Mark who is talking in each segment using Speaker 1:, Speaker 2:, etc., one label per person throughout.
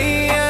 Speaker 1: yeah.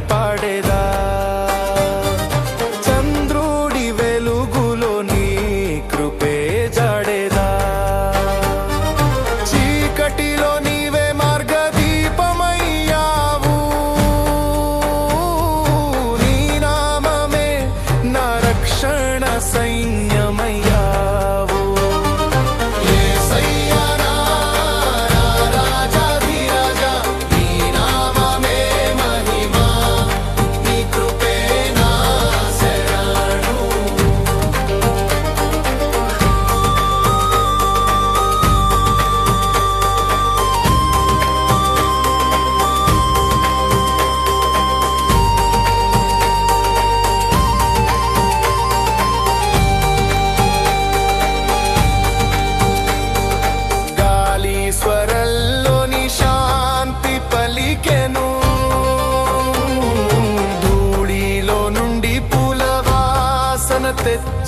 Speaker 1: Bye.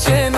Speaker 1: চেনা